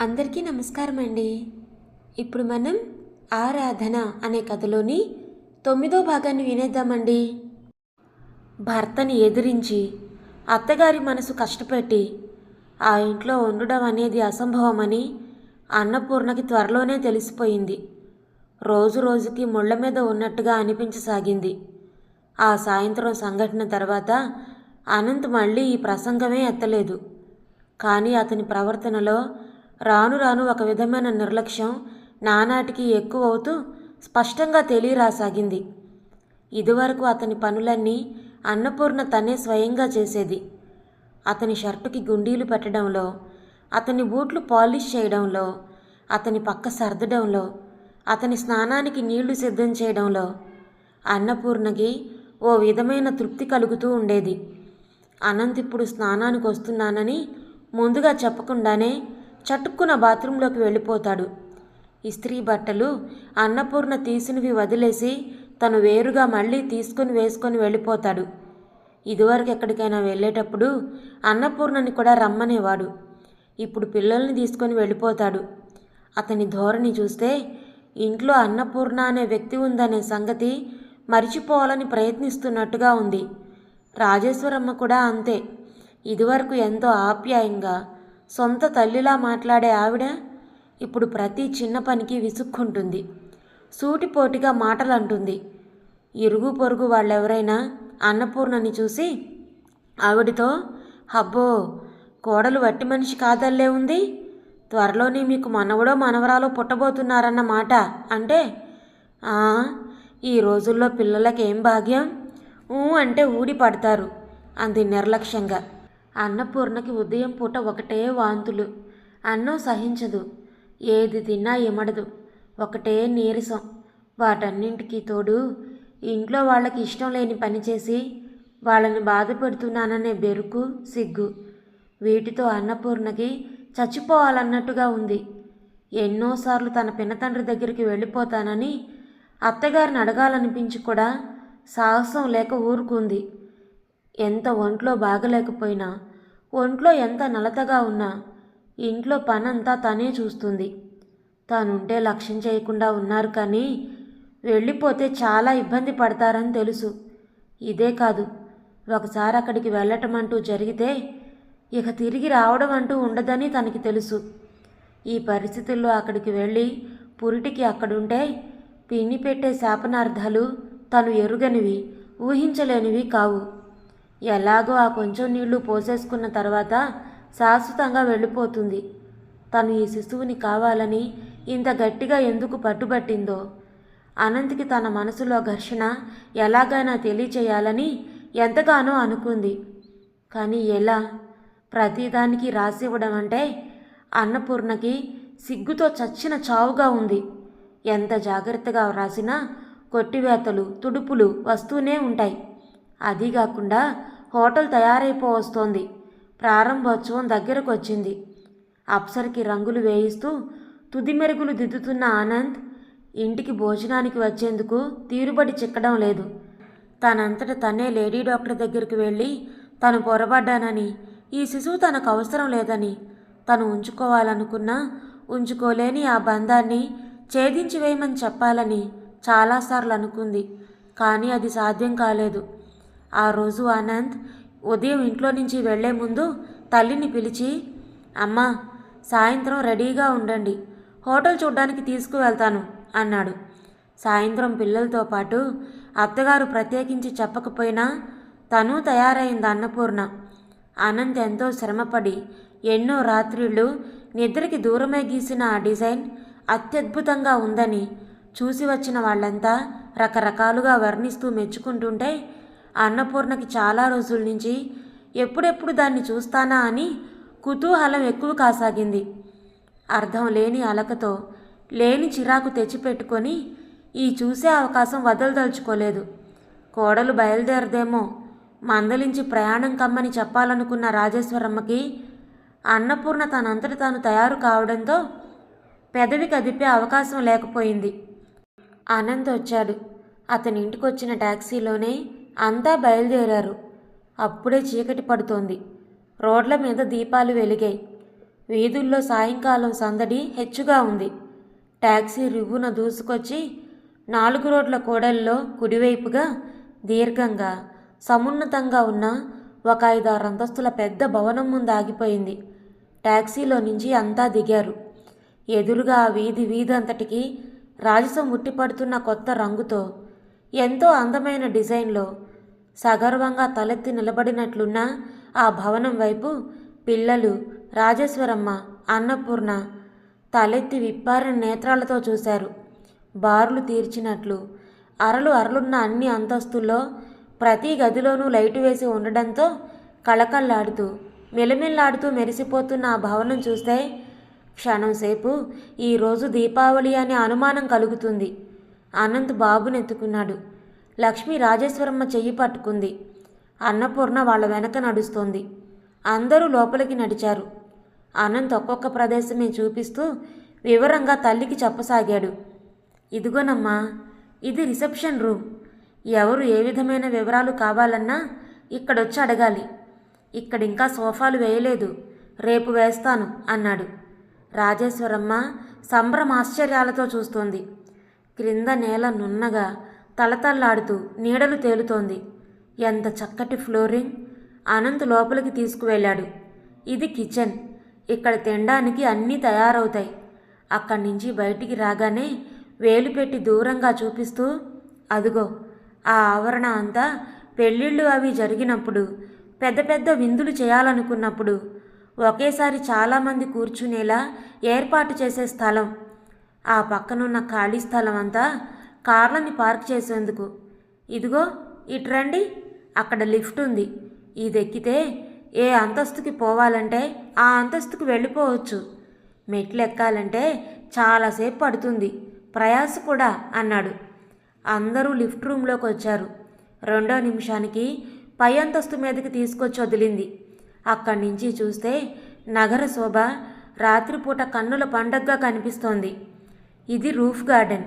అందరికీ నమస్కారం అండి. ఇప్పుడు మనం ఆరాధన అనే కథలోని తొమ్మిదో భాగాన్ని వినేద్దామండి. భర్తని ఎదిరించి అత్తగారి మనసు కష్టపెట్టి ఆ ఇంట్లో ఉండడం అనేది అసంభవమని అన్నపూర్ణకి త్వరలోనే తెలిసిపోయింది. రోజు రోజుకి ముళ్ళ మీద ఉన్నట్టుగా అనిపించసాగింది. ఆ సాయంత్రం సంఘటన తర్వాత అనంత్ మళ్ళీ ఈ ప్రసంగమే ఎత్తలేదు. కానీ అతని ప్రవర్తనలో రాను రాను ఒక విధమైన నిర్లక్ష్యం నానాటికి ఎక్కువ అవుతూ స్పష్టంగా తెలియరాసాగింది. ఇదివరకు అతని పనులన్నీ అన్నపూర్ణ తనే స్వయంగా చేసేది. అతని షర్టుకి గుండీలు పెట్టడంలో అతని బూట్లు పాలిష్ చేయడంలో అతని పక్క సర్దడంలో అతని స్నానానికి నీళ్ళు సిద్ధం చేయడంలో అన్నపూర్ణకి ఓ విధమైన తృప్తి కలుగుతూ ఉండేది. అనంత్ ఇప్పుడు స్నానానికి వస్తున్నానని ముందుగా చెప్పకుండానే చటుక్కున బాత్రూంలోకి వెళ్ళిపోతాడు. ఇస్త్రీ బట్టలు అన్నపూర్ణ తీసినవి వదిలేసి తను వేరుగా మళ్ళీ తీసుకుని వేసుకొని వెళ్ళిపోతాడు. ఇదివరకు ఎక్కడికైనా వెళ్ళేటప్పుడు అన్నపూర్ణని కూడా రమ్మనేవాడు. ఇప్పుడు పిల్లల్ని తీసుకొని వెళ్ళిపోతాడు. అతని ధోరణి చూస్తే ఇంట్లో అన్నపూర్ణ అనే వ్యక్తి ఉందనే సంగతి మరిచిపోవాలని ప్రయత్నిస్తున్నట్టుగా ఉంది. రాజేశ్వరమ్మ కూడా అంతే. ఇదివరకు ఎంతో ఆప్యాయంగా సొంత తల్లిలా మాట్లాడే ఆవిడ ఇప్పుడు ప్రతి చిన్న పనికి విసుక్కుంటుంది. సూటిపోటిగా మాటలు అంటుంది ఇరుగు పొరుగు వాళ్ళెవరైనా అన్నపూర్ణని చూసి ఆవిడతో హబ్బో కోడలు వట్టి మనిషి కాదల్లే ఉంది. త్వరలోనే మీకు మనవడో మనవరాలో పుట్టబోతున్నారన్న మాట అంటే "ఆ, ఈ రోజుల్లో పిల్లలకి ఏం భాగ్యం? ఊ అంటే ఊడి పడతారు అంది నిర్లక్ష్యంగా. అన్నపూర్ణకి ఉదయం పూట ఒకటే వాంతులు. అన్నం సహించదు. ఏది తిన్నా ఇమడదు ఒకటే నీరసం. వాటన్నింటికి తోడు ఇంట్లో వాళ్ళకి ఇష్టం లేని పని చేసి వాళ్ళని బాధ పెడుతున్నాననే బెరుకు సిగ్గు. వీటితో అన్నపూర్ణకి చచ్చిపోవాలన్నట్టుగా ఉంది. ఎన్నోసార్లు తన పినతండ్రి దగ్గరికి వెళ్ళిపోతానని అత్తగారిని అడగాలనిపించి కూడా సాహసం లేక ఊరుకుంది. ఎంత ఒంట్లో బాగలేకపోయినా ఒంట్లో ఎంత నలతగా ఉన్నా ఇంట్లో పనంతా తనే చూస్తుంది. తానుంటే లక్ష్యం చేయకుండా ఉన్నారు కానీ వెళ్ళిపోతే చాలా ఇబ్బంది పడతారని తెలుసు. ఇదే కాదు ఒకసారి అక్కడికి వెళ్ళటం అంటూ జరిగితే ఇక తిరిగి రావడం అంటూ ఉండదని తనకి తెలుసు. ఈ పరిస్థితుల్లో అక్కడికి వెళ్ళి పురిటికి అక్కడుంటే పిన్ని పెట్టే శాపనార్థాలు తను ఎరుగనివి ఊహించలేనివి కావు. ఎలాగో ఆ కొంచెం నీళ్ళు పోసేసుకున్న తర్వాత శాశ్వతంగా వెళ్ళిపోతుంది. తను ఈ శిశువుని కావాలని ఇంత గట్టిగా ఎందుకు పట్టుబట్టిందో. అనంత్కి తన మనసులో ఘర్షణ ఎలాగైనా తెలియచేయాలని ఎంతగానో అనుకుంది. కానీ ఎలా? ప్రతిదానికి రాసివ్వడం అంటే అన్నపూర్ణకి సిగ్గుతో చచ్చిన చావుగా ఉంది. ఎంత జాగ్రత్తగా వ్రాసినా కొట్టివేతలు తుడుపులు వస్తూనే ఉంటాయి. అది కాకుండా హోటల్ తయారైపో వస్తోంది ప్రారంభోత్సవం దగ్గరకు వచ్చింది అప్సర్కి రంగులు వేయిస్తూ తుది మెరుగులు దిద్దుతున్న ఆనంద్ ఇంటికి భోజనానికి వచ్చేందుకు తీరుబడి చిక్కడం లేదు. తనంతట తనే లేడీ డాక్టర్ దగ్గరికి వెళ్ళి తను పొరబడ్డానని ఈ శిశువు తనకు అవసరం లేదని తను ఉంచుకోవాలనుకున్నా ఉంచుకోలేని ఆ బంధాన్ని ఛేదించి వేయమని చెప్పాలని చాలాసార్లు అనుకుంది. కానీ అది సాధ్యం కాలేదు. ఆ రోజు ఆనంద్ ఉదయం ఇంట్లో నుంచి వెళ్ళే ముందు తల్లిని పిలిచి అమ్మా సాయంత్రం రెడీగా ఉండండి. హోటల్ చూడ్డానికి తీసుకువెళ్తాను అన్నాడు. సాయంత్రం పిల్లలతో పాటు అత్తగారు ప్రత్యేకించి చెప్పకపోయినా తను తయారైంది అన్నపూర్ణ. అనంత్ ఎంతో శ్రమపడి ఎన్నో రాత్రిళ్ళు నిద్రకి దూరమే గీసిన ఆ డిజైన్ అత్యద్భుతంగా ఉందని చూసి వచ్చిన వాళ్ళంతా రకరకాలుగా వర్ణిస్తూ మెచ్చుకుంటుంటే అన్నపూర్ణకి చాలా రోజుల నుంచి ఎప్పుడెప్పుడు దాన్ని చూస్తానా అని కుతూహలం ఎక్కువ కాసాగింది. అర్థం లేని అలకతో లేని చిరాకు తెచ్చిపెట్టుకొని ఈ చూసే అవకాశం వదలదలుచుకోలేదు. కోడలు బయలుదేరదేమో మందలించి ప్రయాణం కమ్మని చెప్పాలనుకున్న రాజేశ్వరమ్మకి అన్నపూర్ణ తనంతట తాను తయారు కావడంతో పెదవి కదిపే అవకాశం లేకపోయింది. ఆనంద్ వచ్చాడు. అతని ఇంటికొచ్చిన టాక్సీలోనే అంతా బయలుదేరారు. అప్పుడే చీకటి పడుతోంది. రోడ్ల మీద దీపాలు వెలిగాయి. వీధుల్లో సాయంకాలం సందడి హెచ్చుగా ఉంది. ట్యాక్సీ రివ్వున దూసుకొచ్చి నాలుగు రోడ్ల కూడల్లో కుడివైపుగా దీర్ఘంగా సమున్నతంగా ఉన్న ఒక ఐదారు అంతస్తుల పెద్ద భవనం ముందు ఆగిపోయింది. ట్యాక్సీలో నుంచి అంతా దిగారు. ఎదురుగా ఆ వీధి వీధి అంతటికి రాజసం ఉట్టిపడుతున్న కొత్త రంగుతో ఎంతో అందమైన డిజైన్లో సగర్వంగా తలెత్తి నిలబడినట్లున్న ఆ భవనం వైపు పిల్లలు రాజేశ్వరమ్మ అన్నపూర్ణ తలెత్తి విప్పారిన నేత్రాలతో చూశారు. బారులు తీర్చినట్లు అరలు అరలున్న అన్ని అంతస్తుల్లో ప్రతి గదిలోనూ లైటు వేసి ఉండడంతో కళకళ్ళాడుతూ మిలమిల్లాడుతూ మెరిసిపోతున్న ఆ భవనం చూస్తే క్షణంసేపు ఈరోజు దీపావళి అనే అనుమానం కలుగుతుంది. అనంత్ బాబునెత్తుకున్నాడు. లక్ష్మి రాజేశ్వరమ్మ చెయ్యి పట్టుకుంది. అన్నపూర్ణ వాళ్ళ వెనక నడుస్తోంది. అందరూ లోపలికి నడిచారు. అనంత్ ఒక్కొక్క ప్రదేశమే చూపిస్తూ వివరంగా తల్లికి చెప్పసాగాడు. ఇదిగోనమ్మా ఇది రిసెప్షన్ రూమ్. ఎవరు ఏ విధమైన వివరాలు కావాలన్నా ఇక్కడొచ్చి అడగాలి. ఇక్కడ ఇంకా సోఫాలు వేయలేదు. రేపు వేస్తాను అన్నాడు. రాజేశ్వరమ్మ సంభ్రమాశ్చర్యాలతో చూస్తోంది. క్రింద నేల నున్నగా తలతల్లాడుతూ నీడలు తేలుతోంది. ఎంత చక్కటి ఫ్లోరింగ్! అనంత్ లోపలికి తీసుకువెళ్ళాడు. ఇది కిచెన్. ఇక్కడ తినడానికి అన్నీ తయారవుతాయి. అక్కడి నుంచి బయటికి రాగానే వేలు పెట్టి దూరంగా చూపిస్తూ అదుగో ఆ ఆవరణ అంతా పెళ్ళిళ్ళు అవి జరిగినప్పుడు పెద్ద పెద్ద విందులు చేయాలనుకున్నప్పుడు ఒకేసారి చాలామంది కూర్చునేలా ఏర్పాటు చేసే స్థలం. ఆ పక్కనున్న ఖాళీ స్థలం అంతా కార్లని పార్క్ చేసేందుకు. ఇదిగో ఇటు రండి అక్కడ లిఫ్ట్ ఉంది. ఇది ఎక్కితే ఏ అంతస్తుకి పోవాలంటే ఆ అంతస్తుకు వెళ్ళిపోవచ్చు. మెట్లు ఎక్కాలంటే చాలాసేపు పడుతుంది. ప్రయాస కూడా అన్నాడు. అందరూ లిఫ్ట్ రూమ్లోకి వచ్చారు. రెండో నిమిషానికి పై అంతస్తు మీదకి తీసుకొచ్చి వదిలింది. అక్కడి నుంచి చూస్తే నగర శోభ రాత్రిపూట కన్నుల పండగగా కనిపిస్తోంది. ఇది రూఫ్ గార్డెన్.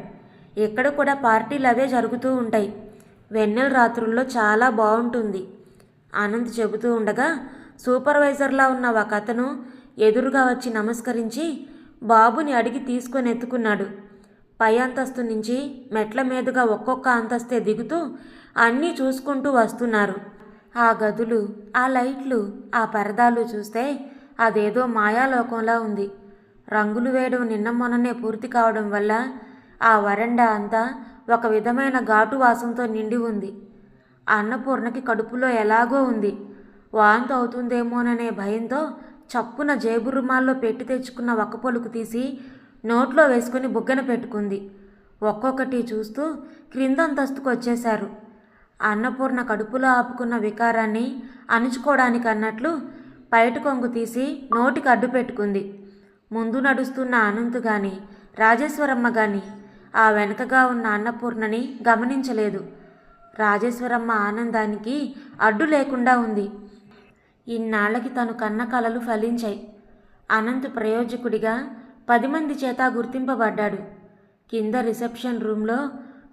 ఇక్కడ కూడా పార్టీలు అవే జరుగుతూ ఉంటాయి. వెన్నెల రాత్రుల్లో చాలా బాగుంటుంది. అనంత్ చెబుతూ ఉండగా సూపర్వైజర్లా ఉన్న ఒక అతను ఎదురుగా వచ్చి నమస్కరించి బాబుని అడిగి తీసుకొని ఎత్తుకున్నాడు పై అంతస్తు నుంచి మెట్ల మీదుగా ఒక్కొక్క అంతస్తే దిగుతూ అన్నీ చూసుకుంటూ వస్తున్నారు. ఆ గదులు ఆ లైట్లు ఆ పరదాలు చూస్తే అదేదో మాయాలోకంలా ఉంది. రంగులు వేయడం నిన్న మొన్ననే పూర్తి కావడం వల్ల ఆ వరండా అంతా ఒక విధమైన ఘాటు వాసంతో నిండి ఉంది. అన్నపూర్ణకి కడుపులో ఎలాగో ఉంది. వాంతి అవుతుందేమోననే భయంతో చప్పున జేబు రుమాల్లో పెట్టి తెచ్చుకున్న ఒక్క పొలుకు తీసి నోట్లో వేసుకుని బుగ్గన పెట్టుకుంది. ఒక్కొక్కటి చూస్తూ క్రిందంతస్తుకు వచ్చేశారు అన్నపూర్ణ కడుపులో ఆపుకున్న వికారాన్ని అణుచుకోవడానికి అన్నట్లు బయట కొంగు తీసి నోటికి అడ్డు పెట్టుకుంది ముందు నడుస్తున్న అనంత్ గాని రాజేశ్వరమ్మ గాని ఆ వెనకగా ఉన్న అన్నపూర్ణని గమనించలేదు. రాజేశ్వరమ్మ ఆనందానికి అడ్డు లేకుండా ఉంది. ఇన్నాళ్ళకి తను కన్న కలలు ఫలించాయి. అనంత్ ప్రయోజకుడిగా పది మంది చేత గుర్తింపబడ్డాడు. కింద రిసెప్షన్ రూమ్లో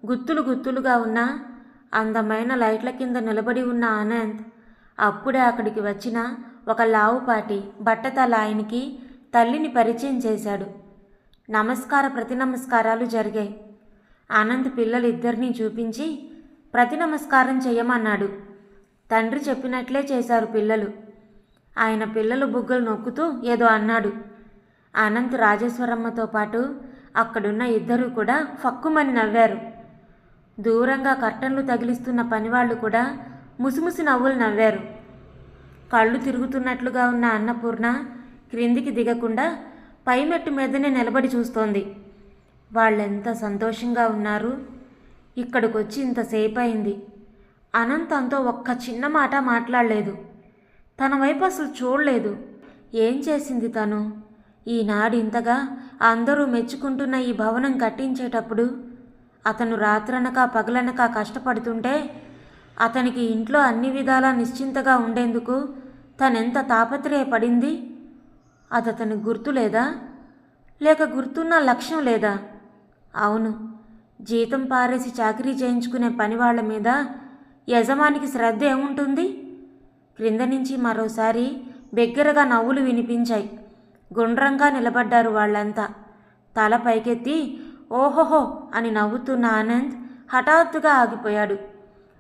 గుత్తులు గుత్తులుగా ఉన్న అందమైన లైట్ల కింద నిలబడి ఉన్న అనంత్ అప్పుడే అక్కడికి వచ్చిన ఒక లావుపాటి బట్టతల ఆయనకి తల్లిని పరిచయం చేశాడు. నమస్కార ప్రతి నమస్కారాలు జరిగాయి. ఆనంద్ పిల్లలిద్దరినీ చూపించి ప్రతి నమస్కారం చేయమన్నాడు తండ్రి చెప్పినట్లే చేశారు పిల్లలు. ఆయన పిల్లలు బుగ్గలు నొక్కుతూ ఏదో అన్నాడు. అనంత్ రాజేశ్వరమ్మతో పాటు అక్కడున్న ఇద్దరూ కూడా ఫక్కుమని నవ్వారు. దూరంగా కర్టన్లు తగిలిస్తున్న పనివాళ్ళు కూడా ముసిముసి నవ్వులు నవ్వారు. కళ్ళు తిరుగుతున్నట్లుగా ఉన్న అన్నపూర్ణ క్రిందికి దిగకుండా పైమెట్టు మీదనే నిలబడి చూస్తోంది. వాళ్ళెంత సంతోషంగా ఉన్నారు? ఇక్కడికి వచ్చి ఇంతసేపు అయింది అనంతంతో ఒక్క చిన్న మాట మాట్లాడలేదు. తన వైపు అసలు చూడలేదు. ఏం చేసింది తను? ఈనాడు ఇంతగా అందరూ మెచ్చుకుంటున్న ఈ భవనం కట్టించేటప్పుడు అతను రాత్రనక పగలనక కష్టపడుతుంటే అతనికి ఇంట్లో అన్ని విధాలా నిశ్చింతగా ఉండేందుకు తనెంత తాపత్రయపడింది? అది గుర్తు లేదా? లేక గుర్తున్న లక్ష్యం లేదా? అవును. జీతం పారేసి చాకరీ చేయించుకునే పనివాళ్ళ మీద యజమానికి శ్రద్ధ ఏముంటుంది? క్రింద నుంచి మరోసారి బిగ్గరగా నవ్వులు వినిపించాయి. గుండ్రంగా నిలబడ్డారు వాళ్ళంతా. తల పైకెత్తి ఓహోహో అని నవ్వుతున్న ఆనంద్ హఠాత్తుగా ఆగిపోయాడు.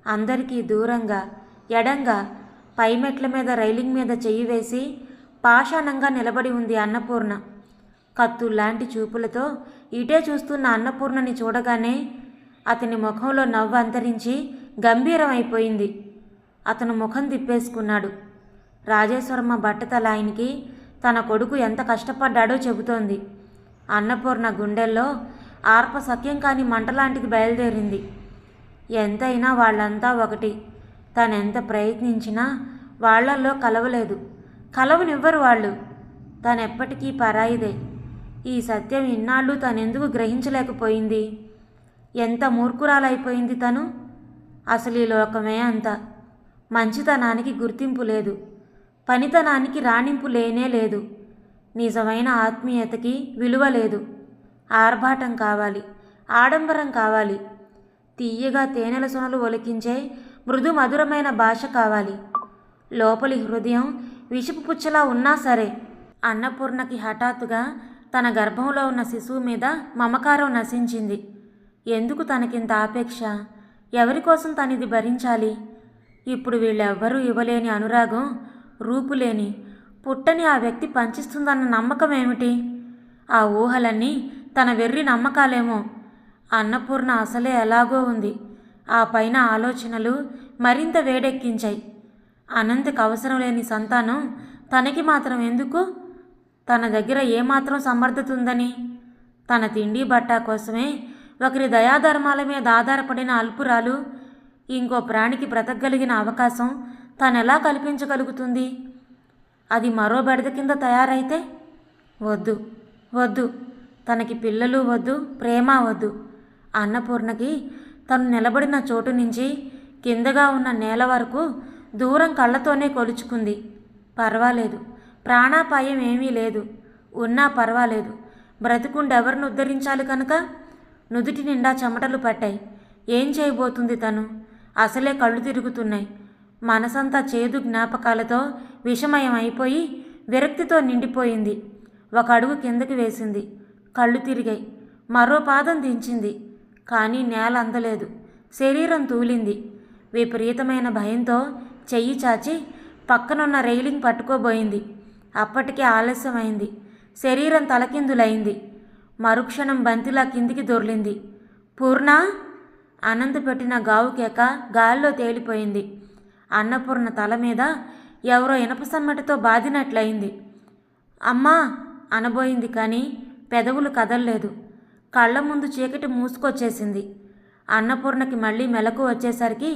అందరికీ దూరంగా ఎడంగా పైమెట్ల మీద రైలింగ్ మీద చెయ్యి వేసి పాషాణంగా నిలబడి ఉంది అన్నపూర్ణ. కత్తుల్లాంటి చూపులతో ఇటే చూస్తున్న అన్నపూర్ణని చూడగానే అతని ముఖంలో నవ్వు అంతరించి గంభీరమైపోయింది. అతను ముఖం తిప్పేసుకున్నాడు. రాజేశ్వరమ్మ బట్టతల ఆయనకి తన కొడుకు ఎంత కష్టపడ్డాడో చెబుతోంది. అన్నపూర్ణ గుండెల్లో ఆర్ప సఖ్యం కాని మంటలాంటిది బయలుదేరింది. ఎంతైనా వాళ్ళంతా ఒకటి. తనెంత ప్రయత్నించినా వాళ్ళల్లో కలవలేదు. కలవనివ్వరు వాళ్ళు. తనెప్పటికీ పరాయిదే. ఈ సత్యం ఇన్నాళ్ళు తనెందుకు గ్రహించలేకపోయింది? ఎంత మూర్ఖురాలైపోయింది తను? అసలు ఈ లోకమే అంత. మంచితనానికి గుర్తింపు లేదు. పనితనానికి రాణింపు లేనే లేదు. నిజమైన ఆత్మీయతకి విలువ లేదు. ఆర్భాటం కావాలి. ఆడంబరం కావాలి. తీయగా తేనెల సొనలు ఒలికించే మృదు మధురమైన భాష కావాలి. లోపలి హృదయం విషపు పుచ్చలా ఉన్నా సరే. అన్నపూర్ణకి హఠాత్తుగా తన గర్భంలో ఉన్న శిశువు మీద మమకారం నశించింది. ఎందుకు తనకింత ఆపేక్ష? ఎవరి కోసం తనిది భరించాలి? ఇప్పుడు వీళ్ళెవ్వరూ ఇవ్వలేని అనురాగం రూపులేని పుట్టని ఆ వ్యక్తి పంచిస్తుందన్న నమ్మకం ఏమిటి? ఆ ఊహలన్నీ తన వెర్రి నమ్మకాలేమో. అన్నపూర్ణ అసలే ఎలాగో ఉంది. ఆ పైన ఆలోచనలు మరింత వేడెక్కించాయి. అనంతకు అవసరం లేని సంతానం తనకి మాత్రం ఎందుకు? తన దగ్గర ఏమాత్రం సమర్థత ఉందని తన తిండి బట్ట కోసమే ఒకరి దయాధర్మాల మీద ఆధారపడిన అల్పురాలు ఇంకో ప్రాణికి బ్రతకగలిగిన అవకాశం తనెలా కల్పించగలుగుతుంది? అది మరో బెడద కింద తయారైతే? వద్దు వద్దు. తనకి పిల్లలు వద్దు ప్రేమ వద్దు. అన్నపూర్ణకి తను నిలబడిన చోటు నుంచి కిందగా ఉన్న నేల వరకు దూరం కళ్ళతోనే కొలుచుకుంది. పర్వాలేదు. ప్రాణాపాయం ఏమీ లేదు. ఉన్నా పర్వాలేదు. బ్రతుకుండెవరిని ఉద్ధరించాలి కనుక? నుదుటి నిండా చెమటలు పట్టాయి. ఏం చేయబోతుంది తను? అసలే కళ్ళు తిరుగుతున్నాయి. మనసంతా చేదు జ్ఞాపకాలతో విషమయం అయిపోయి విరక్తితో నిండిపోయింది. ఒక అడుగు కిందకి వేసింది. కళ్ళు తిరిగాయి. మరో పాదం దించింది. కానీ నేల అందలేదు. శరీరం తూలింది. విపరీతమైన భయంతో చెయ్యి చాచి పక్కనున్న రైలింగ్ పట్టుకోబోయింది. అప్పటికే ఆలస్యమైంది. శరీరం తలకిందులైంది. మరుక్షణం బంతిలా కిందికి దొర్లింది. పూర్ణ! అనంత పెట్టిన గావుకేక గాల్లో తేలిపోయింది. అన్నపూర్ణ తల మీద ఎవరో ఇనప సమ్మటితో బాదినట్లయింది అమ్మా! అనబోయింది కానీ పెదవులు కదల్లేదు. కళ్ళ ముందు చీకటి మూసుకొచ్చేసింది. అన్నపూర్ణకి మళ్ళీ మెలకు వచ్చేసరికి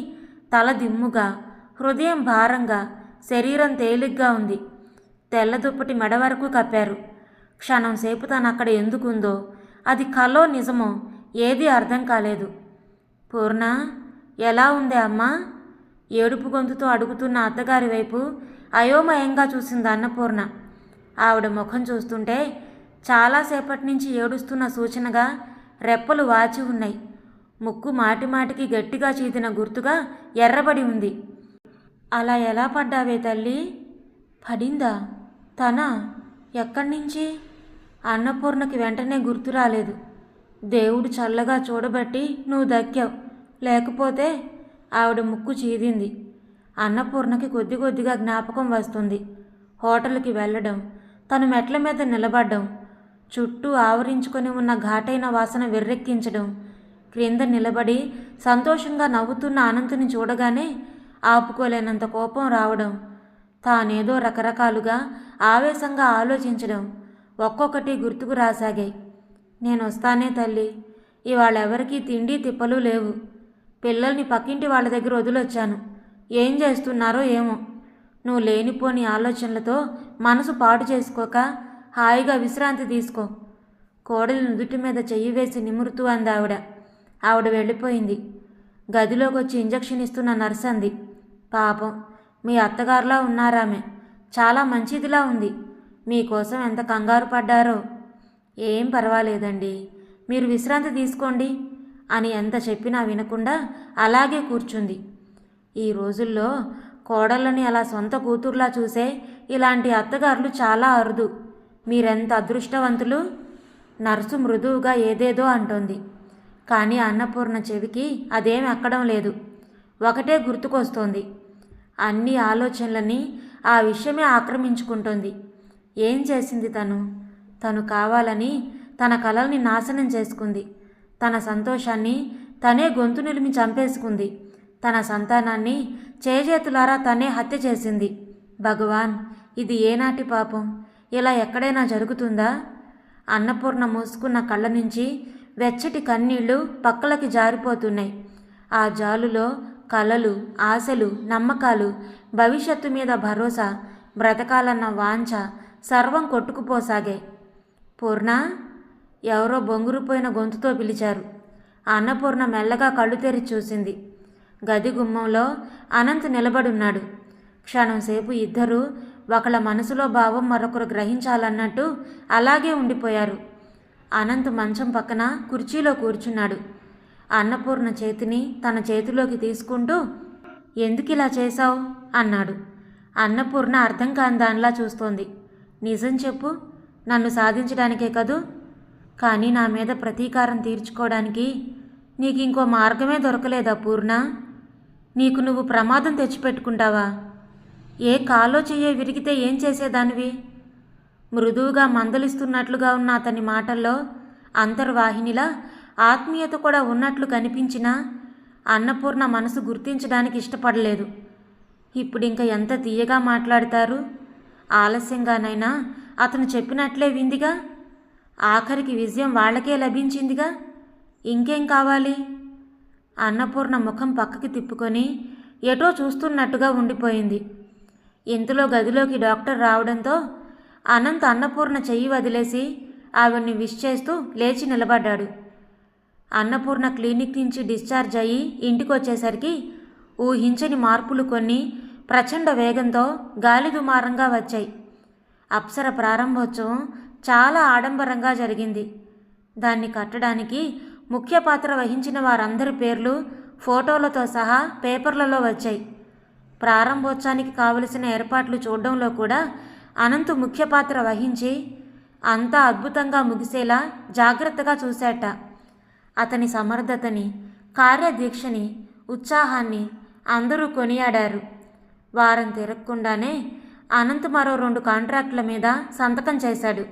తల దిమ్ముగా హృదయం భారంగా శరీరం తేలిగ్గా ఉంది. తెల్ల దుప్పటి మెడ వరకు కప్పారు. క్షణం సేపు తను అక్కడ ఎందుకుందో అది కలో నిజమో ఏదీ అర్థం కాలేదు. పూర్ణ ఎలా ఉంది అమ్మా? ఏడుపు గొంతుతో అడుగుతున్న అత్తగారి వైపు అయోమయంగా చూసింది అన్నపూర్ణ ఆవిడ ముఖం చూస్తుంటే చాలాసేపటి నుంచి ఏడుస్తున్న సూచనగా రెప్పలు వాచి ఉన్నాయి. ముక్కు మాటిమాటికి గట్టిగా చీదిన గుర్తుగా ఎర్రబడి ఉంది. అలా ఎలా పడ్డావే తల్లి? పడిందా? తన? ఎక్కడి నుంచి? అన్నపూర్ణకి వెంటనే గుర్తు రాలేదు. దేవుడు చల్లగా చూడబట్టి నువ్వు దక్కావు. లేకపోతే ఆవిడ ముక్కు చీదింది. అన్నపూర్ణకి కొద్ది కొద్దిగా జ్ఞాపకం వస్తుంది. హోటల్కి వెళ్ళడం తను మెట్ల మీద నిలబడ్డం చుట్టూ ఆవరించుకొని ఉన్న ఘాటైన వాసన వెర్రెక్కించడం క్రింద నిలబడి సంతోషంగా నవ్వుతున్న అనంతుని చూడగానే ఆపుకోలేనంత కోపం రావడం. తానేదో రకరకాలుగా ఆవేశంగా ఆలోచించడం ఒక్కొక్కటి గుర్తుకు రాసాగాయి. నేను వస్తానే తల్లి. ఇవాళ ఎవరికీ తిండి తిప్పలు లేవు. పిల్లల్ని పక్కింటి వాళ్ళ దగ్గర వదిలొచ్చాను. ఏం చేస్తున్నారో ఏమో. నువ్వు లేనిపోని ఆలోచనలతో మనసు పాడు చేసుకోక హాయిగా విశ్రాంతి తీసుకో. కోడలి నుదుటి మీద చెయ్యి వేసి నిమురుతూ అంది ఆవిడ ఆవిడ వెళ్ళిపోయింది. గదిలోకి వచ్చి ఇంజక్షన్ ఇస్తున్న నర్స్ అంది పాపం. మీ అత్తగారులా ఉన్నారామె. చాలా మంచిదిలా ఉంది. మీకోసం ఎంత కంగారు పడ్డారో. ఏం పర్వాలేదండి. మీరు విశ్రాంతి తీసుకోండి అని ఎంత చెప్పినా వినకుండా అలాగే కూర్చుంది. ఈ రోజుల్లో కోడళ్ళని అలా సొంత కూతుర్లా చూసే ఇలాంటి అత్తగారులు చాలా అరుదు. మీరెంత అదృష్టవంతులు? నర్సు మృదువుగా ఏదేదో అంటోంది. కానీ అన్నపూర్ణ చెవికి అదేం ఎక్కడం లేదు. ఒకటే గుర్తుకొస్తోంది. అన్ని ఆలోచనలని ఆ విషయమే ఆక్రమించుకుంటుంది. ఏం చేసింది తను? తను కావాలని తన కలల్ని నాశనం చేసుకుంది. తన సంతోషాన్ని తనే గొంతు నిలిమి చంపేసుకుంది. తన సంతానాన్ని చేజేతులారా తనే హత్య చేసింది. భగవాన్ ఇది ఏనాటి పాపం? ఇలా ఎక్కడైనా జరుగుతుందా? అన్నపూర్ణ మూసుకున్న కళ్ళ నుంచి వెచ్చటి కన్నీళ్ళు పక్కలకి జారిపోతున్నాయి. ఆ జాలులో కలలు ఆశలు నమ్మకాలు భవిష్యత్తు మీద భరోసా బ్రతకాలన్న వాంఛ సర్వం కొట్టుకుపోసాగాయి పూర్ణ ఎవరో బొంగురుపోయిన గొంతుతో పిలిచారు. అన్నపూర్ణ మెల్లగా కళ్ళు తెరిచి చూసింది. గది గుమ్మంలో అనంత్ నిలబడున్నాడు. క్షణంసేపు ఇద్దరూ ఒకళ్ళ మనసులో భావం మరొకరు గ్రహించాలన్నట్టు అలాగే ఉండిపోయారు. అనంత్ మంచం పక్కన కుర్చీలో కూర్చున్నాడు. అన్నపూర్ణ చేతిని తన చేతిలోకి తీసుకుంటూ ఎందుకు ఇలా చేశావు? అన్నాడు. అన్నపూర్ణ అర్థం కాని దానిలా చూస్తోంది. నిజం చెప్పు. నన్ను సాధించడానికే కదూ? కానీ నా మీద ప్రతీకారం తీర్చుకోవడానికి నీకు ఇంకో మార్గమే దొరకలేదా పూర్ణ? నీకు నువ్వు ప్రమాదం తెచ్చిపెట్టుకుంటావా? ఏ కాలో చెయ్యో విరిగితే ఏం చేసేదానివి? మృదువుగా మందలిస్తున్నట్లుగా ఉన్న అతని మాటల్లో అంతర్వాహినిలా ఆత్మీయత కూడా ఉన్నట్లు కనిపించినా అన్నపూర్ణ మనసు గుర్తించడానికి ఇష్టపడలేదు. ఇప్పుడు ఇంకా ఎంత తీయగా మాట్లాడతారు? ఆలస్యంగానైనా అతను చెప్పినట్లే విందిగా? ఆఖరికి విజయం వాళ్ళకే లభించిందిగా? ఇంకేం కావాలి? అన్నపూర్ణ ముఖం పక్కకి తిప్పుకొని ఎటో చూస్తున్నట్టుగా ఉండిపోయింది. ఇంతలో గదిలోకి డాక్టర్ రావడంతో అనంత్ అన్నపూర్ణ చెయ్యి వదిలేసి ఆవిడ్ని విష్ చేస్తూ లేచి నిలబడ్డాడు. అన్నపూర్ణ క్లినిక్ నుంచి డిశ్చార్జ్ అయ్యి ఇంటికి వచ్చేసరికి ఊహించని మార్పులు కొన్ని ప్రచండ వేగంతో గాలి దుమారంగా వచ్చాయి. అప్సర ప్రారంభోత్సవం చాలా ఆడంబరంగా జరిగింది. దాన్ని కట్టడానికి ముఖ్య పాత్ర వహించిన వారందరి పేర్లు ఫోటోలతో సహా పేపర్లలో వచ్చాయి. ప్రారంభోత్సవానికి కావలసిన ఏర్పాట్లు చూడడంలో కూడా అనంత్ ముఖ్య పాత్ర వహించి అంతా అద్భుతంగా ముగిసేలా జాగ్రత్తగా చూశాట. అతని సమర్థతని కార్యదీక్షని ఉత్సాహాన్ని అందరూ కొనియాడారు. వారం తిరగకుండానే అనంత్ మరో రెండు కాంట్రాక్టుల మీద సంతకం చేశాడు.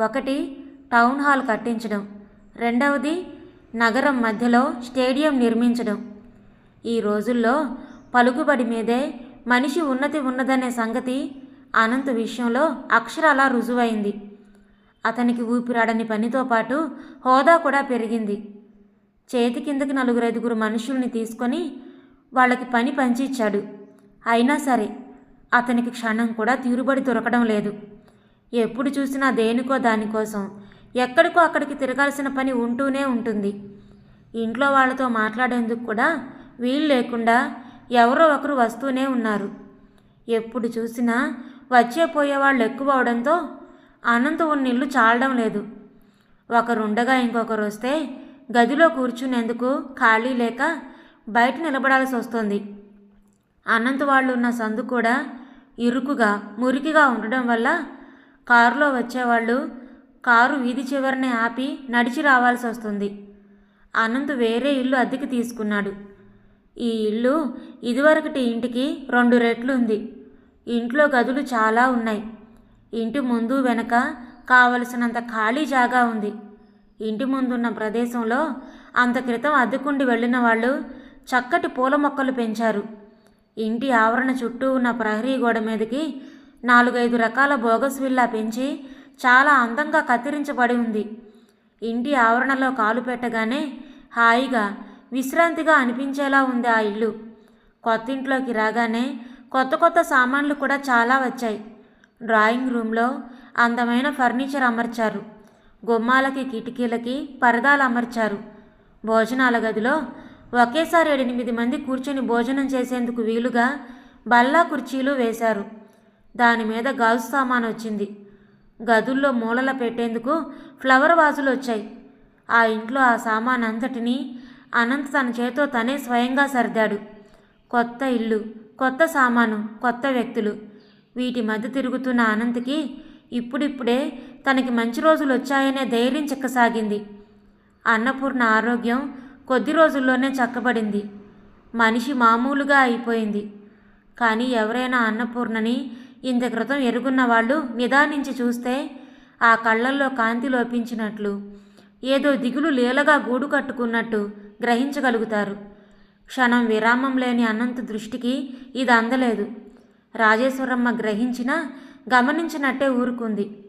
ఒకటి టౌన్ హాల్ కట్టించడం రెండవది నగరం మధ్యలో స్టేడియం నిర్మించడం. ఈ రోజుల్లో పలుకుబడి మీదే మనిషి ఉన్నతి ఉన్నదనే సంగతి అనంత్ విషయంలో అక్షరాలా రుజువైంది. అతనికి ఊపిరాడని పనితో పాటు హోదా కూడా పెరిగింది. చేతి కిందకి నలుగురు ఐదుగురు మనుషుల్ని తీసుకొని వాళ్ళకి పని పంచిచ్చాడు. అయినా సరే అతనికి క్షణం కూడా తీరుబడి దొరకడం లేదు. ఎప్పుడు చూసినా దేనికో దానికోసం ఎక్కడికో అక్కడికి తిరగాల్సిన పని ఉంటూనే ఉంటుంది. ఇంట్లో వాళ్ళతో మాట్లాడేందుకు కూడా వీలు లేకుండా ఎవరో ఒకరు వస్తూనే ఉన్నారు. ఎప్పుడు చూసినా వచ్చే పోయే వాళ్ళు ఎక్కువ అవడంతో అనంత ఉన్న ఇల్లు చాలడం లేదు. ఒకరుండగా ఇంకొకరు వస్తే గదిలో కూర్చునేందుకు ఖాళీ లేక బయట నిలబడాల్సి వస్తుంది. అనంత వాళ్ళు ఉన్న సందు కూడా ఇరుకుగా మురికిగా ఉండడం వల్ల కారులో వచ్చేవాళ్ళు కారు వీధి చివరనే ఆపి నడిచి రావాల్సి వస్తుంది. అనంత్ వేరే ఇల్లు అద్దెకి తీసుకున్నాడు. ఈ ఇల్లు ఇదివరకటి ఇంటికి రెండు రెట్లు ఉంది. ఇంట్లో గదులు చాలా ఉన్నాయి. ఇంటి ముందు వెనక కావలసినంత ఖాళీ జాగా ఉంది. ఇంటి ముందున్న ప్రదేశంలో అంత క్రితం అద్దెకుండి వెళ్ళిన వాళ్ళు చక్కటి పూల మొక్కలు పెంచారు. ఇంటి ఆవరణ చుట్టూ ఉన్న ప్రహరీ గోడ మీదకి నాలుగైదు రకాల బోగస్ విల్లా పెంచి చాలా అందంగా కత్తిరించబడి ఉంది. ఇంటి ఆవరణలో కాలు పెట్టగానే హాయిగా విశ్రాంతిగా అనిపించేలా ఉంది ఆ ఇల్లు. కొత్త ఇంట్లోకి రాగానే కొత్త కొత్త సామాన్లు కూడా చాలా వచ్చాయి. డ్రాయింగ్ రూమ్లో అందమైన ఫర్నిచర్ అమర్చారు. గుమ్మాలకి కిటికీలకి పరదాలు అమర్చారు. భోజనాల గదిలో ఒకేసారి ఎనిమిది మంది కూర్చొని భోజనం చేసేందుకు వీలుగా బల్లా కుర్చీలు వేశారు. దాని మీద గాజు సామాన్ వచ్చింది. గదుల్లో మూలల పెట్టేందుకు ఫ్లవర్ వాజులు వచ్చాయి. ఆ ఇంట్లో ఆ సామాన్ అంతటినీ అనంత్ తన చేతో తనే స్వయంగా సర్దాడు. కొత్త ఇల్లు కొత్త సామాను కొత్త వ్యక్తులు వీటి మధ్య తిరుగుతున్న అనంత్కి ఇప్పుడిప్పుడే తనకి మంచి రోజులు వచ్చాయనే ధైర్యం చిక్కసాగింది. అన్నపూర్ణ ఆరోగ్యం కొద్ది రోజుల్లోనే చక్కబడింది. మనిషి మామూలుగా అయిపోయింది. కానీ ఎవరైనా అన్నపూర్ణని ఇంత క్రితం ఎరుగున్న వాళ్ళు నిదానించి చూస్తే ఆ కళ్ళల్లో కాంతి లోపించినట్లు ఏదో దిగులు లీలగా గూడు కట్టుకున్నట్టు గ్రహించగలుగుతారు. క్షణం విరామం లేని అనంత దృష్టికి ఇది అందలేదు. రాజేశ్వరమ్మ గ్రహించినా గమనించినట్టే ఊరుకుంది.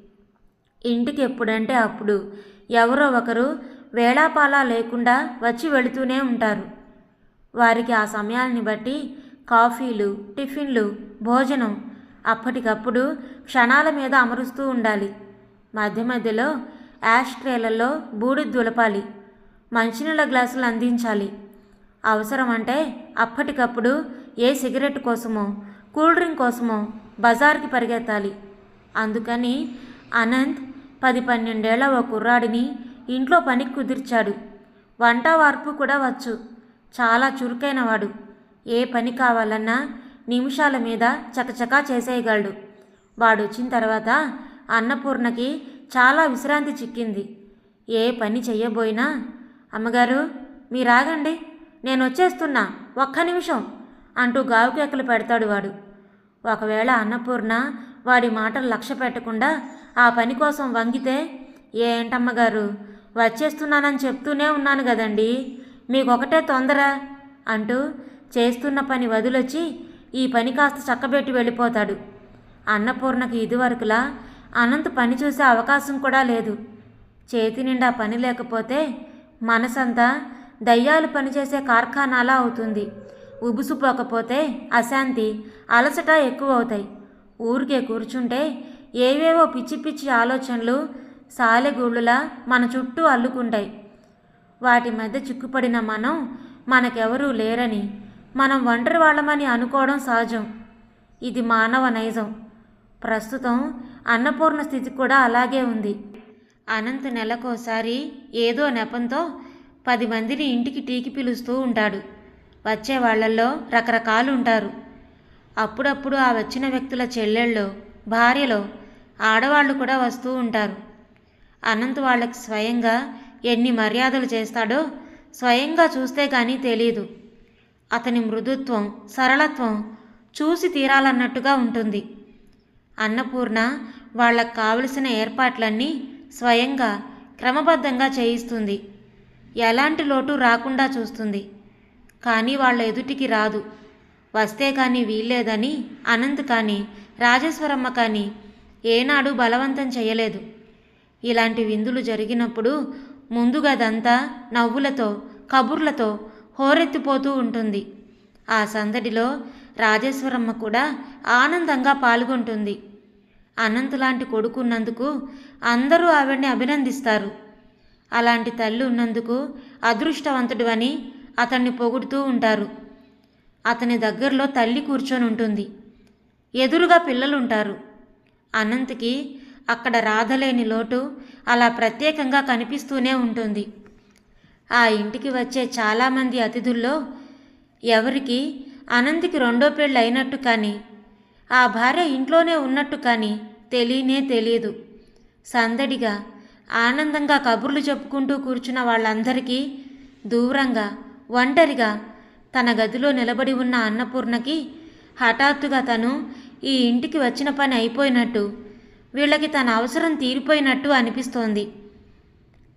ఇంటికి ఎప్పుడంటే అప్పుడు ఎవరో ఒకరు వేళాపాలా లేకుండా వచ్చి వెళుతూనే ఉంటారు. వారికి ఆ సమయాన్ని బట్టి కాఫీలు టిఫిన్లు భోజనం అప్పటికప్పుడు క్షణాల మీద అమరుస్తూ ఉండాలి. మధ్య మధ్యలో యాష్ ట్రేలలో బూడి దులపాలి మంచినీళ్ళ గ్లాసులు అందించాలి. అవసరం అంటే అప్పటికప్పుడు ఏ సిగరెట్ కోసమో కూల్ డ్రింక్ కోసమో బజార్కి పరిగెత్తాలి. అందుకని అనంత్ పది పన్నెండేళ్ళ ఓ కుర్రాడిని ఇంట్లో పనికి కుదిర్చాడు. వంట వార్పు కూడా వచ్చు. చాలా చురుకైనవాడు. ఏ పని కావాలన్నా నిమిషాల మీద చకచకా చేసేయగలడు. వాడు వచ్చిన తర్వాత అన్నపూర్ణకి చాలా విశ్రాంతి చిక్కింది. ఏ పని చెయ్యబోయినా అమ్మగారు మీరాగండి. నేను వచ్చేస్తున్నా ఒక్క నిమిషం. అంటూ గావుకేకలు పెడతాడు వాడు. ఒకవేళ అన్నపూర్ణ వాడి మాటలు లక్ష్య పెట్టకుండా ఆ పని కోసం వంగితే ఏంటమ్మగారు? వచ్చేస్తున్నానని చెప్తూనే ఉన్నాను కదండి. మీకొకటే తొందర అంటూ చేస్తున్న పని వదిలొచ్చి ఈ పని కాస్త చక్కబెట్టి వెళ్ళిపోతాడు. అన్నపూర్ణకి ఇదివరకులా అనంత్ పని చూసే అవకాశం కూడా లేదు. చేతి నిండా పని లేకపోతే మనసంతా దయ్యాలు పనిచేసే కార్ఖానాలా అవుతుంది. ఉబుసుపోకపోతే అశాంతి అలసట ఎక్కువ అవుతాయి ఊరికే కూర్చుంటే ఏవేవో పిచ్చి పిచ్చి ఆలోచనలు సాలెగూళ్ళులా మన చుట్టూ అల్లుకుంటాయి. వాటి మధ్య చిక్కుపడిన మనం మనకెవరూ లేరని మనం ఒంటరి వాళ్ళమని అనుకోవడం సహజం. ఇది మానవ నైజం. ప్రస్తుతం అన్నపూర్ణ స్థితి కూడా అలాగే ఉంది. అనంత నెలకోసారి ఏదో నెపంతో పది మందిని ఇంటికి టీకి పిలుస్తూ ఉంటాడు. వచ్చే వాళ్ళల్లో రకరకాలు ఉంటారు అప్పుడప్పుడు ఆ వచ్చిన వ్యక్తుల చెల్లెళ్ళు భార్యలో ఆడవాళ్ళు కూడా వస్తూ ఉంటారు. అనంత్ వాళ్ళకి స్వయంగా ఎన్ని మర్యాదలు చేస్తాడో స్వయంగా చూస్తే కానీ తెలియదు అతని మృదుత్వం సరళత్వం చూసి తీరాలన్నట్టుగా ఉంటుంది. అన్నపూర్ణ వాళ్ళకు కావలసిన ఏర్పాట్లన్నీ స్వయంగా క్రమబద్ధంగా చేయిస్తుంది. ఎలాంటి లోటు రాకుండా చూస్తుంది. కానీ వాళ్ళ ఎదుటికి రాదు. వస్తే కానీ వీల్లేదని అనంత్ కానీ రాజేశ్వరమ్మ కానీ ఏనాడు బలవంతం చేయలేదు. ఇలాంటి విందులు జరిగినప్పుడు ముందుగదంతా నవ్వులతో కబుర్లతో హోరెత్తిపోతూ ఉంటుంది. ఆ సందడిలో రాజేశ్వరమ్మ కూడా ఆనందంగా పాల్గొంటుంది. అనంత్ లాంటి కొడుకున్నందుకు అందరూ ఆవిడ్ని అభినందిస్తారు. అలాంటి తల్లి ఉన్నందుకు అదృష్టవంతుడు అని అతన్ని పొగుడుతూ ఉంటారు. అతని దగ్గరలో తల్లి కూర్చొని ఉంటుంది. ఎదురుగా పిల్లలుంటారు. అనంత్కి అక్కడ రాధలేని లోటు అలా ప్రత్యేకంగా కనిపిస్తూనే ఉంటుంది. ఆ ఇంటికి వచ్చే చాలామంది అతిథుల్లో ఎవరికి అనంతికి రెండో పెళ్ళి అయినట్టు కానీ ఆ భార్య ఇంట్లోనే ఉన్నట్టు కానీ తెలియనే తెలియదు. సందడిగా ఆనందంగా కబుర్లు చెప్పుకుంటూ కూర్చున్న వాళ్ళందరికీ దూరంగా ఒంటరిగా తన గదిలో నిలబడి ఉన్న అన్నపూర్ణకి హఠాత్తుగా తను ఈ ఇంటికి వచ్చిన పని అయిపోయినట్టు వీళ్ళకి తన అవసరం తీరిపోయినట్టు అనిపిస్తోంది.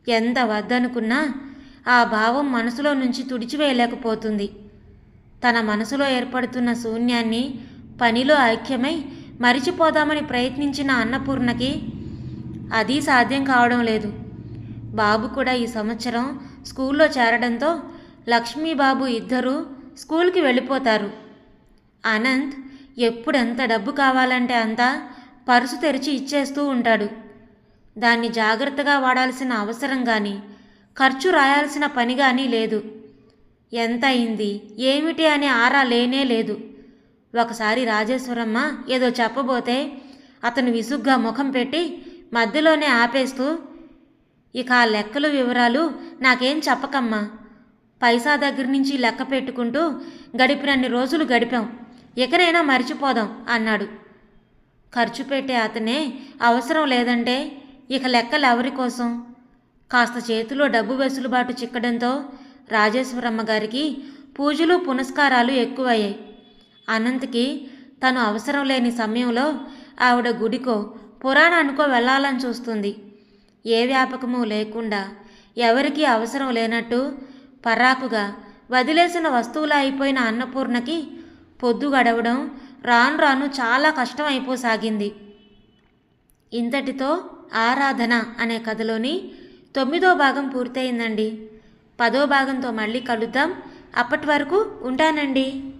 ఎంత వద్దనుకున్నా ఆ భావం మనసులో నుంచి తుడిచివేయలేకపోతుంది. తన మనసులో ఏర్పడుతున్న శూన్యాన్ని పనిలో ఐక్యమై మరిచిపోదామని ప్రయత్నించిన అన్నపూర్ణకి అది సాధ్యం కావడం లేదు. బాబు కూడా ఈ సంవత్సరం స్కూల్లో చేరడంతో లక్ష్మీబాబు ఇద్దరూ స్కూల్కి వెళ్ళిపోతారు. అనంత్ ఎప్పుడెంత డబ్బు కావాలంటే అంత పరుసు తెరిచి ఇచ్చేస్తూ ఉంటాడు. దాన్ని జాగ్రత్తగా వాడాల్సిన అవసరం కానీ ఖర్చు రాయాల్సిన పని కానీ లేదు. ఎంత అయింది ఏమిటి అనే ఆరా లేనే లేదు. ఒకసారి రాజేశ్వరమ్మ ఏదో చెప్పబోతే అతను విసుగ్గా ముఖం పెట్టి మధ్యలోనే ఆపేస్తూ ఇక ఆ లెక్కలు వివరాలు నాకేం చెప్పకమ్మా. పైసా దగ్గర నుంచి లెక్క పెట్టుకుంటూ గడిపినన్ని రోజులు గడిపాం. ఇకనైనా మర్చిపోదాం అన్నాడు. ఖర్చు పెట్టే అతనే అవసరం లేదంటే ఇక లెక్కలు ఎవరి కోసం? కాస్త చేతిలో డబ్బు వెసులుబాటు చిక్కడంతో రాజేశ్వరమ్మ గారికి పూజలు పునస్కారాలు ఎక్కువయ్యాయి. అనంతకి తను అవసరం లేని సమయంలో ఆవిడ గుడికో పురాణానికో వెళ్ళాలని చూస్తుంది. ఏ వ్యాపకము లేకుండా ఎవరికీ అవసరం లేనట్టు పరాకుగా వదిలేసిన వస్తువులా అయిపోయిన అన్నపూర్ణకి పొద్దు గడవడం రాను రాను చాలా కష్టం అయిపోసాగింది ఇంతటితో ఆరాధన అనే కథలోని తొమ్మిదో భాగం పూర్తయిందండి. పదో భాగంతో మళ్ళీ కలుద్దాం. అప్పటి వరకు ఉంటానండి.